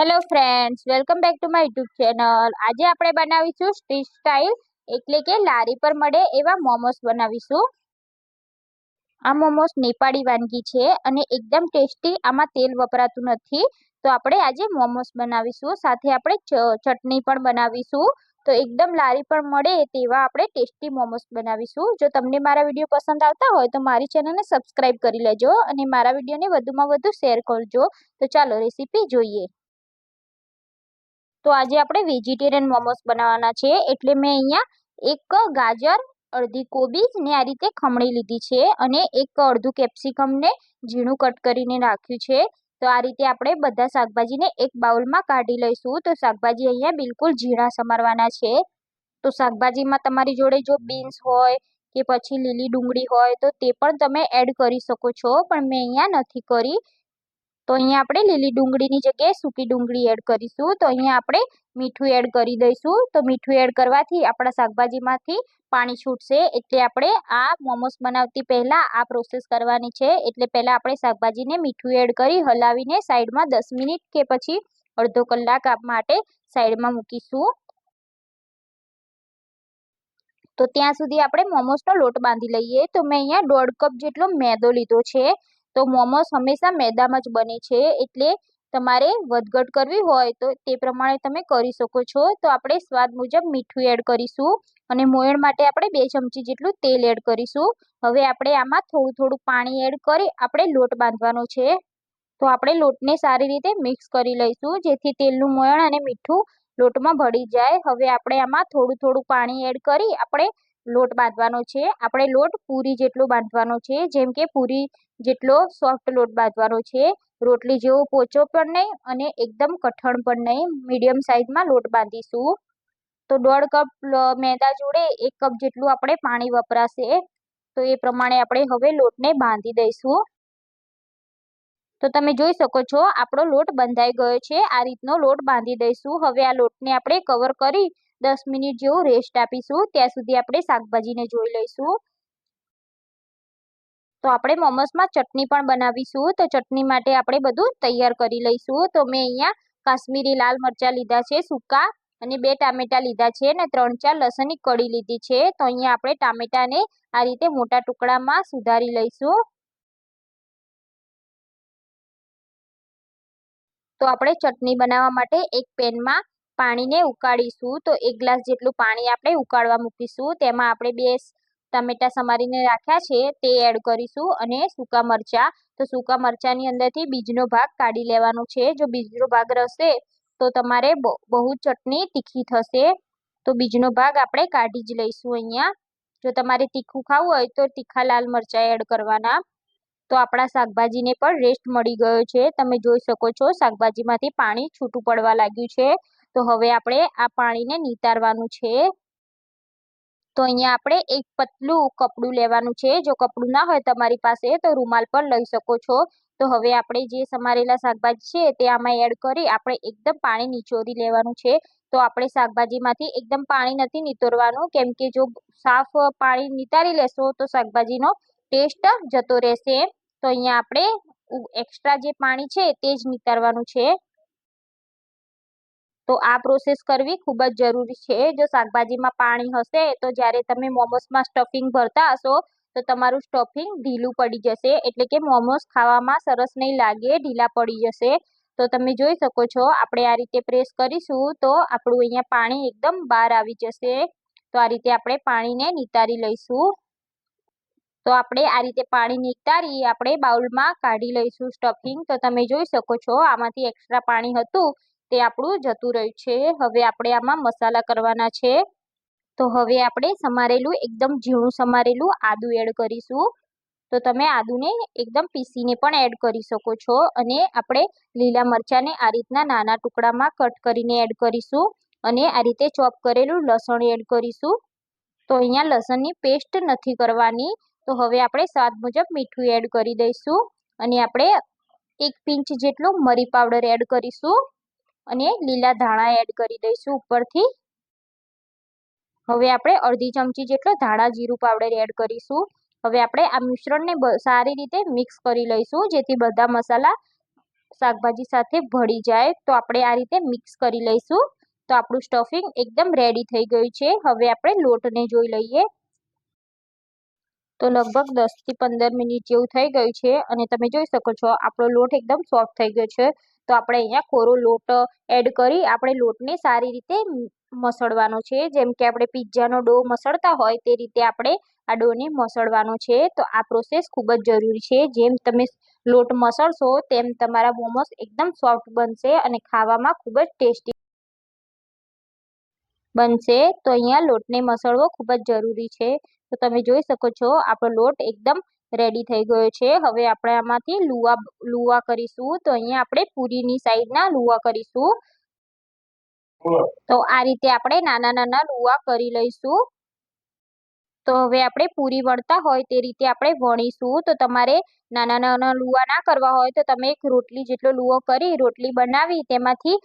Hello friends welcome back to my YouTube channel આજે આપણે બનાવીશું સ્ટ્રીટ સ્ટાઇલ એટલે કે લારી પર મળે એવા મોમોસ બનાવીશું. આ મોમોસ નેપાળી વાનગી છે અને એકદમ ટેસ્ટી, આમાં તેલ વપરાતું નથી. તો આપણે આજે મોમોસ બનાવીશું. સાથે આપણે ચટણી પણ બનાવીશું. તો એકદમ લારી પર મળે તેવા આપણે ટેસ્ટી મોમોસ બનાવીશું. જો તમને મારા વીડિયો પસંદ આવતા હોય તો મારી ચેનલને સબસ્ક્રાઈબ કરી લેજો અને મારા વિડીયોને વધુમાં વધુ શેર કરજો. તો ચાલો રેસીપી જોઈએ. તો આજે આપણે વેજીટેરિયન મોમોસ બનાવવાના છે. એટલે મેં અહીંયા એક ગાજર, અડધી કોબીજ ને આ રીતે ખમણી લીધી છે અને એક અડધું કેપ્સિકમને ઝીણું કટ કરીને રાખ્યું છે. તો આ રીતે આપણે બધા શાકભાજીને એક બાઉલમાં કાઢી લઈશું. તો શાકભાજી અહીંયા બિલકુલ ઝીણા સમારવાના છે. તો શાકભાજીમાં તમારી જોડે જો બીન્સ હોય કે પછી લીલી ડુંગળી હોય તો તે પણ તમે એડ કરી શકો છો. પણ મેં અહીંયા નથી કરી. તો અહીંયા આપણે લીલી ડુંગળીની જગ્યાએ સૂકી ડુંગળી એડ કરીશું. તો અહીંયા આપણે મીઠું એડ કરી દઈશું. તો મીઠું એડ કરવાથી આપણા શાકભાજીમાંથી પાણી છૂટશે. એટલે આપણે આ મોમોસ બનાવતી પહેલાં આ પ્રોસેસ કરવાની છે. એટલે પહેલાં આપણે શાકભાજીને મીઠું એડ કરી હલાવીને સાઈડમાં દસ મિનિટ કે પછી અડધો કલાક માટે સાઈડમાં મૂકીશું. તો ત્યાં સુધી આપણે મોમોસનો લોટ બાંધી લઈએ. તો મેં અહીંયા દોઢ કપ જેટલો મેદો લીધો છે. તો મોમોસ હંમેશા મેદામાં જ બને છે એટલે તમારે વધઘટ કરવી હોય તો તે પ્રમાણે તમે કરી શકો છો. તો આપણે સ્વાદ મુજબ મીઠું એડ કરીશું અને મોયણ માટે આપણે બે ચમચી જેટલું તેલ એડ કરીશું. હવે આપણે આમાં થોડું થોડું પાણી એડ કરી આપણે લોટ બાંધવાનો છે. તો આપણે લોટને સારી રીતે મિક્સ કરી લઈશું જેથી તેલનું મોયણ અને મીઠું લોટમાં ભળી જાય. હવે આપણે આમાં થોડું થોડું પાણી એડ કરી આપણે લોટ બાંધવાનો છે. આપણે લોટ પૂરી જેટલો બાંધવાનો છે, જેમ કે પૂરી જેટલો સોફ્ટ લોટ બાંધવાનો છે. રોટલી જેવો પોચો પણ નહીં અને એકદમ કઠણ પણ નહીં. મીડિયમ સાઇઝમાં લોટ બાંધીશું. તો દોઢ કપ મેદા જોડે એક કપ જેટલું આપણે પાણી વપરાશે. તો એ પ્રમાણે આપણે હવે લોટને બાંધી દઈશું. તો તમે જોઈ શકો છો, આપણો લોટ બંધાઈ ગયો છે. આ રીતનો લોટ બાંધી દઈશું. હવે આ લોટને આપણે કવર કરી દસ મિનિટ જેવું રેસ્ટ આપીશું. ત્યાં સુધી આપણે શાકભાજીને જોઈ લઈશું. તો આપણે મોમોસમાં ચટણી પણ બનાવીશું. તો ચટણી માટે આપણે બધું તૈયાર કરી લઈશું. તો મેં અહીંયા કાશ્મીરી લાલ મરચાં લીધા છે, સૂકા, અને બે ટામેટા લીધા છે, અને ત્રણ ચાર લસણની કડી લીધી છે. તો અહીંયા આપણે ટામેટાને આ રીતે મોટા ટુકડામાં સુધારી લઈશું. તો આપણે ચટણી બનાવવા માટે એક પેનમાં પાણીને ઉકાળીશું. તો એક ગ્લાસ જેટલું પાણી આપણે ઉકાળવા મૂકીશું. તેમાં આપણે બે ટમેટા સમારીને રાખ્યા છે તે એડ કરીશું અને સૂકા મરચાં. તો સૂકા મરચાંની અંદરથી બીજનો ભાગ કાઢી લેવાનો છે. જો બીજનો ભાગ રહેશે તો તમારે બહુ ચટણી તીખી થશે. તો બીજનો ભાગ આપણે કાઢી જ લઈશું અહીંયા. જો તમારે તીખું ખાવું હોય તો તીખા લાલ મરચાં એડ કરવાના. તો આપણા શાકભાજીને પણ રેસ્ટ મળી ગયો છે. તમે જોઈ શકો છો શાકભાજીમાંથી પાણી છૂટું પડવા લાગ્યું છે. તો હવે આપણે આ પાણીને નિતારવાનું છે. તો અહીંયા આપણે એક પતલું કપડું લેવાનું છે. જો કપડું ના હોય તમારી પાસે તો રૂમાલ પર લઈ શકો છો. તો હવે આપણે જે સમારેલા શાકભાજી છે તે આમાં એડ કરી આપણે એકદમ પાણી નિચોરી લેવાનું છે. તો આપણે શાકભાજીમાંથી એકદમ પાણી નથી નિતોરવાનું. કેમ કે જો સાફ પાણી નિતારી લેશો તો શાકભાજીનો ટેસ્ટ જતો રહેશે. તો અહીંયા આપણે એક્સ્ટ્રા જે પાણી છે તે જ નિતારવાનું છે. તો આ પ્રોસેસ કરવી ખૂબ જ જરૂરી છે. જો શાકભાજીમાં પાણી હશે, તો જ્યારે તમે મોમોસમાં સ્ટફિંગ ભરતા હશો, તો તમારું સ્ટફિંગ ઢીલું પડી જશે. એટલે કે મોમોસ ખાવામાં સરસ નહીં લાગે, ઢીલા પડી જશે. તો તમે જોઈ શકો છો, આપણે આ રીતે પ્રેસ કરીશું તો આપણું અહીંયા પાણી એકદમ બહાર આવી જશે. તો આ રીતે આપણે પાણીને નિતારી લઈશું. તો આપણે આ રીતે પાણી નિતારી આપણે બાઉલમાં કાઢી લઈશું સ્ટફિંગ તો તમે જોઈ શકો છો, આમાંથી એક્સ્ટ્રા પાણી હતું. તે આપણું જતું રહ્યું છે. હવે આપણે આમાં મસાલા કરવાના છે. તો હવે આપણે સમારેલું, એકદમ ઝીણું સમારેલું આદું એડ કરીશું. તો તમે આદુને એકદમ પીસીને પણ એડ કરી શકો છો. અને આપણે લીલા મરચાંને આ રીતના નાના ટુકડામાં કટ કરીને એડ કરીશું. અને આ રીતે ચોપ કરેલું લસણ એડ કરીશું. તો અહીંયા લસણની પેસ્ટ નથી કરવાની. તો હવે આપણે સ્વાદ મુજબ મીઠું એડ કરી દઈશું. અને આપણે એક પિંચ જેટલું મરી પાવડર એડ કરીશું. અને લીલા ધાણા એડ કરી દઈશું ઉપરથી. હવે આપણે અડધી ચમચી જેટલો ધાણા જીરું પાવડર એડ કરીશું. હવે આપણે આ મિશ્રણને સારી રીતે મિક્સ કરી લઈશું, જેથી બધા મસાલા શાકભાજી સાથે ભળી જાય. તો આપણે આ રીતે મિક્સ કરી લઈશું. તો આપણું સ્ટફિંગ એકદમ રેડી થઈ ગયું છે. હવે આપણે લોટને જોઈ લઈએ. તો લગભગ દસથી પંદર મિનિટ જેવું થઈ ગયું છે. અને તમે જોઈ શકો છો, આપણો લોટ એકદમ સોફ્ટ થઈ ગયો છે. તો આપણે અહીંયા કોરો લોટ એડ કરી આપણે લોટને સારી રીતે મસળવાનો છે. જેમ કે આપણે પિઝાનો ડો મસળતા હોય તે રીતે આપણે આ ડોને મસળવાનો છે. તો આ પ્રોસેસ ખૂબ જ જરૂરી છે. જેમ તમે લોટ મસળશો તેમ તમારા મોમોસ એકદમ સોફ્ટ બનશે અને ખાવામાં ખૂબ જ ટેસ્ટી બનશે. તો અહીંયા લોટને મસળવો ખૂબ જ જરૂરી છે. તો તમે જોઈ શકો છો આપણો લોટ એકદમ રેડી થઈ ગયો છે. હવે આપણે આમાંથી લુવા લુવા કરીશું. તો અહીંયા આપણે પૂરીની સાઈડના લુવા કરીશું. તો આ રીતે આપણે નાના નાના લુવા કરી લઈશું. તો હવે આપણે પૂરી વણતા હોય તે રીતે આપણે વણીશું. તો તમારે નાના નાના લુવા ના કરવા હોય તો તમે એક રોટલી જેટલો લુવો કરી રોટલી બનાવી તેમાંથી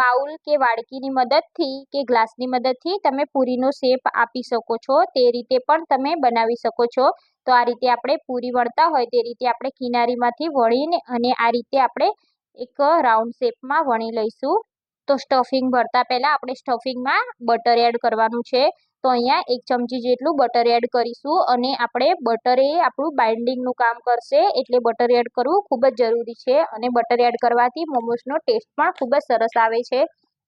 બાઉલ કે વાડકીની મદદથી કે ગ્લાસની મદદથી તમે પૂરીનો શેપ આપી શકો છો. તે રીતે પણ તમે બનાવી શકો છો. તો આ રીતે આપણે પૂરી વણતા હોય તે રીતે આપણે કિનારીમાંથી વણીને અને આ રીતે આપણે એક રાઉન્ડ શેપમાં વણી લઈશું. તો સ્ટફિંગ ભરતા પહેલાં આપણે સ્ટફિંગમાં બટર એડ કરવાનું છે. તો અહીંયા એક ચમચી જેટલું બટર એડ કરીશું અને આપણે બટર એ આપણું બાઇન્ડિંગનું કામ કરશે એટલે બટર એડ કરવું ખૂબ જ જરૂરી છે અને બટર એડ કરવાથી મોમોસનો ટેસ્ટ પણ ખૂબ જ સરસ આવે છે.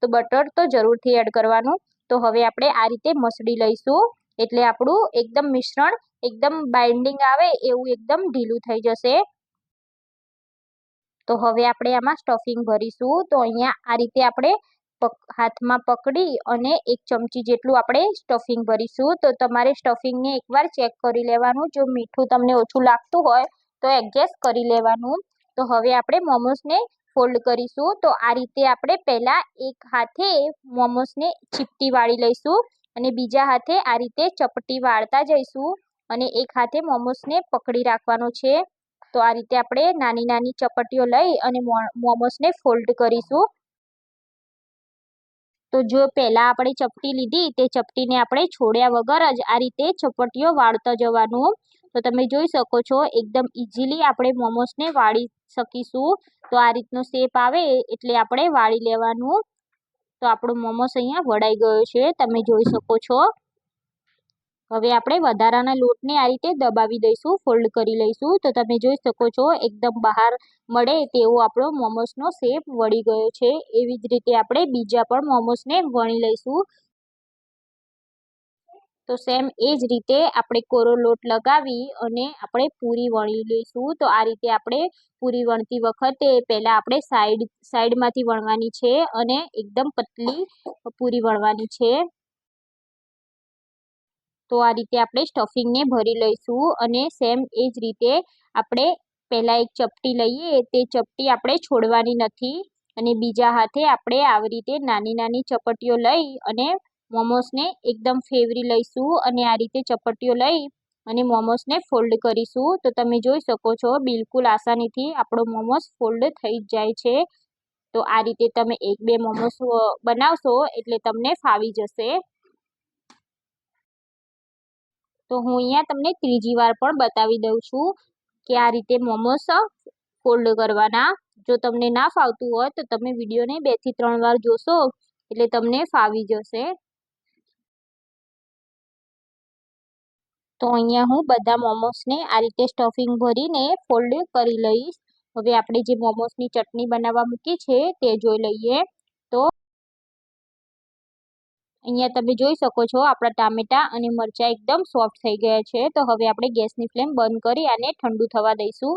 તો બટર તો જરૂરથી એડ કરવાનું. તો હવે આપણે આ રીતે મસળી લઈશું એટલે આપણું એકદમ મિશ્રણ, એકદમ બાઇન્ડિંગ આવે એવું એકદમ ઢીલું થઈ જશે. તો હવે આપણે આમાં સ્ટફિંગ ભરીશું. તો અહીંયા આ રીતે આપણે હાથમાં પકડી અને એક ચમચી જેટલું આપણે સ્ટફિંગ ભરીશું. તો તમારે સ્ટફિંગને એકવાર ચેક કરી લેવાનું. જો મીઠું તમને ઓછું લાગતું હોય, તો એડજસ્ટ કરી લેવાનું. તો હવે આપણે મોમોસને ફોલ્ડ કરીશું. તો આ રીતે આપણે પહેલાં એક હાથે મોમોસને ચીપટી વાળી લઈશું અને બીજા હાથે આ રીતે ચપટી વાળતા જઈશું અને એક હાથે મોમોસને પકડી રાખવાનો છે. તો આ રીતે આપણે નાની નાની ચપટીઓ લઈ અને મોમોસને ફોલ્ડ કરીશું. તો જો પહેલાં આપણે ચપટી લીધી, તે ચપટીને આપણે છોડ્યા વગર જ આ રીતે ચપટીઓ વાળતા જવાનું. તો તમે જોઈ શકો છો, એકદમ ઇઝીલી આપણે મોમોસને વાળી શકીશું. તો આ રીતનો શેપ આવે એટલે આપણે વાળી લેવાનું. તો આપણો મોમોસ અહીંયા વળાઈ ગયો છે, તમે જોઈ શકો છો. હવે આપણે વધારાના લોટને આ રીતે દબાવી દઈશું, ફોલ્ડ કરી લઈશું. તો તમે જોઈ શકો છો, એકદમ બહાર મળે તેવો આપણો મોમોસનો શેપ વળી ગયો છે. એવી જ રીતે આપણે બીજા પણ મોમોસને વણી લઈશું. તો સેમ એ જ રીતે આપણે કોરો લોટ લગાવી અને આપણે પૂરી વણી લઈશું. તો આ રીતે આપણે પૂરી વણતી વખતે પહેલાં આપણે સાઈડ, સાઈડમાંથી વણવાની છે અને એકદમ પતલી પૂરી વણવાની છે. તો આ રીતે આપણે સ્ટફિંગને ભરી લઈશું અને સેમ એ જ રીતે આપણે પહેલાં એક ચપટી લઈએ, તે ચપટી આપણે છોડવાની નથી અને બીજા હાથે આપણે આવી રીતે નાની નાની ચપટીઓ લઈ અને મોમોસને એકદમ ફેવરી લઈશું અને આ રીતે ચપટીઓ લઈ અને મોમોસને ફોલ્ડ કરીશું. તો તમે જોઈ શકો છો, બિલકુલ આસાનીથી આપણો મોમોસ ફોલ્ડ થઈ જ જાય છે. તો આ રીતે તમે એક બે મોમોસ બનાવશો એટલે તમને ફાવી જશે. તો હું અહીંયા તમને ત્રીજી વાર પણ બતાવી દઉં છું કે આ રીતે મોમોસ ફોલ્ડ કરવાના. જો તમને ના ફાવતું હોય તો તમે વિડીયોને બેથી ત્રણ વાર જોશો એટલે તમને ફાવી જશે. તો અહીંયા હું બધા મોમોસને આ રીતે સ્ટફિંગ ભરીને ફોલ્ડ કરી લઈશ. હવે આપણે જે મોમોસની ચટણી બનાવવા મૂકી છે તે જોઈ લઈએ. અહીંયા તમે જોઈ શકો છો, આપણા ટામેટા અને મરચાં એકદમ સોફ્ટ થઈ ગયા છે. તો હવે આપણે ગેસની ફ્લેમ બંધ કરી આને ઠંડુ થવા દઈશું.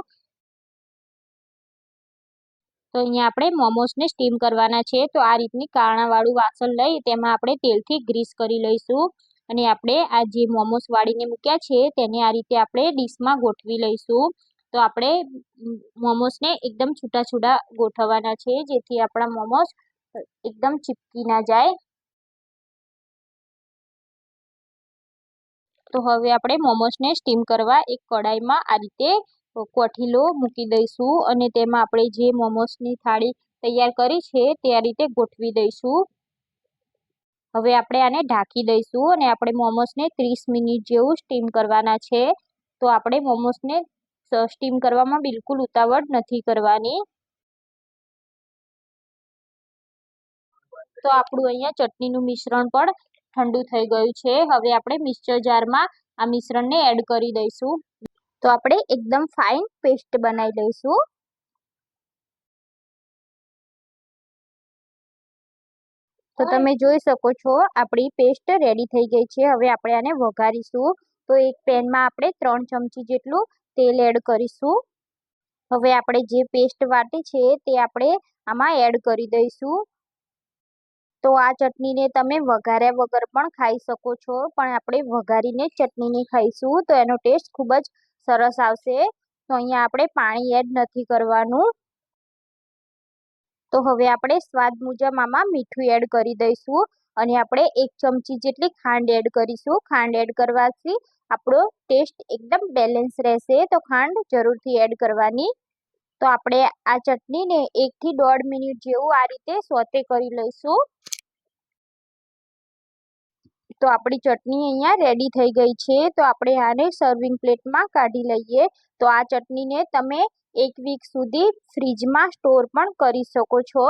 તો અહીંયા આપણે મોમોસને સ્ટીમ કરવાના છે. તો આ રીતની કાણાવાળું વાસણ લઈ તેમાં આપણે તેલથી ગ્રીસ કરી લઈશું. અને આપણે આ જે મોમોસ વાળીને મૂક્યા છે તેને આ રીતે આપણે ડીશમાં ગોઠવી લઈશું. તો આપણે મોમોસને એકદમ છૂટા છૂટા ગોઠવવાના છે, જેથી આપણા મોમોસ એકદમ ચીપકી ના જાય. તો હવે આપણે મોમોસને સ્ટીમ કરવા એક કડાઈમાં આ રીતે કોઠીલો મૂકી દઈશું અને તેમાં આપણે જે મોમોસની થાળી તૈયાર કરી છે તે આ રીતે ગોઠવી દઈશું. હવે આપણે આને ઢાંકી દઈશું અને આપણે મોમોસને ત્રીસ મિનિટ જેવું સ્ટીમ કરવાના છે. તો આપણે મોમોસને સ્ટીમ કરવામાં બિલકુલ ઉતાવળ નથી કરવાની. તો આપણું અહીંયા ચટણીનું મિશ્રણ પણ ઠંડુ થઈ ગયું છે. હવે આપણે મિક્સર જારમાં આ મિશ્રણને એડ કરી દઈશું. તો આપણે એકદમ ફાઇન પેસ્ટ બનાવી લઈશું. તો તમે જોઈ શકો છો, આપણી પેસ્ટ રેડી થઈ ગઈ છે. હવે આપણે આને વઘારીશું. તો એક પેનમાં આપણે ત્રણ ચમચી જેટલું તેલ એડ કરીશું. હવે આપણે જે પેસ્ટ વાટી છે તે આપણે આમાં એડ કરી દઈશું. તો આ ચટણીને તમે વઘાર્યા વગર પણ ખાઈ શકો છો. પણ આપણે વઘારીને ચટણીને ખાઈશું તો એનો ટેસ્ટ ખૂબ જ સરસ આવશે. તો અહીંયા આપણે પાણી એડ નથી કરવાનું. તો હવે આપણે સ્વાદ મુજબ આમાં મીઠું એડ કરી દઈશું. અને આપણે એક ચમચી જેટલી ખાંડ એડ કરીશું. ખાંડ એડ કરવાથી આપણો ટેસ્ટ એકદમ બેલેન્સ રહેશે. તો ખાંડ જરૂરથી એડ કરવાની. તો આપણે આ ચટણીને એકથી દોઢ મિનિટ જેવું આ રીતે સોતે કરી લઈશું. તો આપણી ચટણી અહીંયા રેડી થઈ ગઈ છે. તો આપણે આને સર્વિંગ પ્લેટમાં કાઢી લઈએ. તો આ ચટણીને તમે એક વીક સુધી ફ્રીજમાં સ્ટોર પણ કરી શકો છો.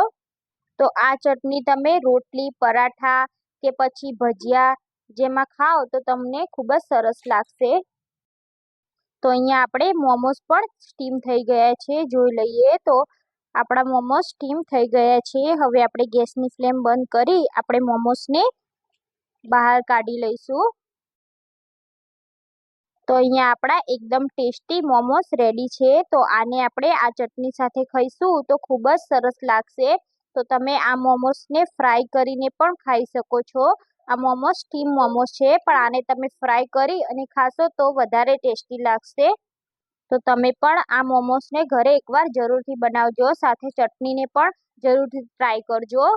તો આ ચટણી તમે રોટલી, પરાઠા કે પછી ભજીયા જેમાં ખાઓ તો તમને ખૂબ જ સરસ લાગશે. તો અહીંયા આપણે મોમોસ પણ સ્ટીમ થઈ ગયા છે. જોઈ લઈએ તો આપણા મોમોસ સ્ટીમ થઈ ગયા છે. હવે આપણે ગેસની ફ્લેમ બંધ કરી આપણે મોમોસને બહાર કાઢી લઈશું. તો અહીંયા આપણા એકદમ ટેસ્ટી મોમોસ રેડી છે. તો આને આપણે આ ચટણી સાથે ખાઈશું તો ખૂબ જ સરસ લાગશે. તો તમે આ મોમોસને ફ્રાય કરીને પણ ખાઈ શકો છો. આ મોમોસ સ્ટીમ મોમોસ છે, પણ આને તમે ફ્રાય કરી અને ખાશો તો વધારે ટેસ્ટી લાગશે. તો તમે પણ આ મોમોસને ઘરે એકવાર જરૂરથી બનાવજો, સાથે ચટણીને પણ જરૂરથી ટ્રાય કરજો.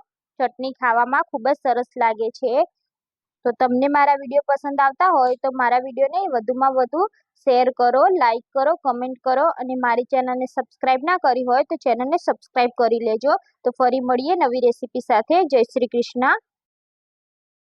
ચટણી ખાવામાં ખૂબ જ સરસ લાગે છે. તો તમને મારા વીડિયો પસંદ આવતા હોય તો મારા વિડીયોને વધુમાં વધુ શેર કરો લાઇક કરો કમેન્ટ કરો અને મારી ચેનલને સબસ્ક્રાઈબ ના કરી હોય તો ચેનલને સબસ્ક્રાઈબ કરી લેજો. તો ફરી મળીએ નવી રેસીપી સાથે. જય શ્રી કૃષ્ણ.